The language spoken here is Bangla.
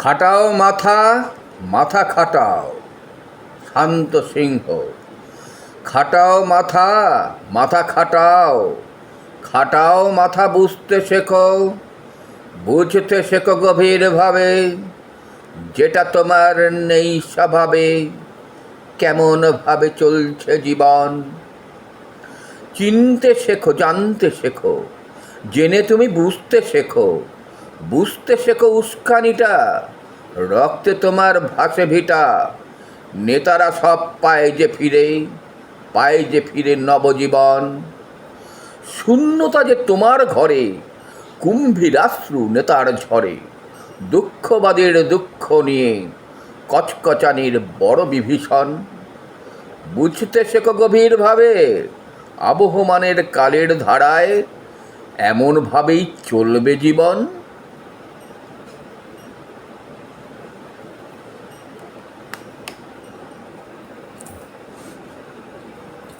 খাটাও মাথা মাথা খাটাও। শান্ত সিংহ, খাটাও মাথা মাথা খাটাও। খাটাও মাথা বুঝতে শেখো বুঝতে শেখো গভীরভাবে, যেটা তোমার নেই স্বভাবে কেমনভাবে চলছে জীবন। চিনতে শেখো, জানতে শেখো, জেনে তুমি বুঝতে শেখো। বুঝতে শেখো উস্কানিটা, রক্তে তোমার ভাসে ভিটা নেতারা সব পায় যে ফিরে, পায় যে ফিরে নবজীবন। শূন্যতা যে তোমার ঘরে, কুম্ভীরাশ্রু নেতার ঝরে। দুঃখবাদের দুঃখ নিয়ে কচকচানির বড় বিভীষণ। বুঝতে শেখো গভীরভাবে, আবহমানের কালের ধারায় এমনভাবেই চলবে জীবন।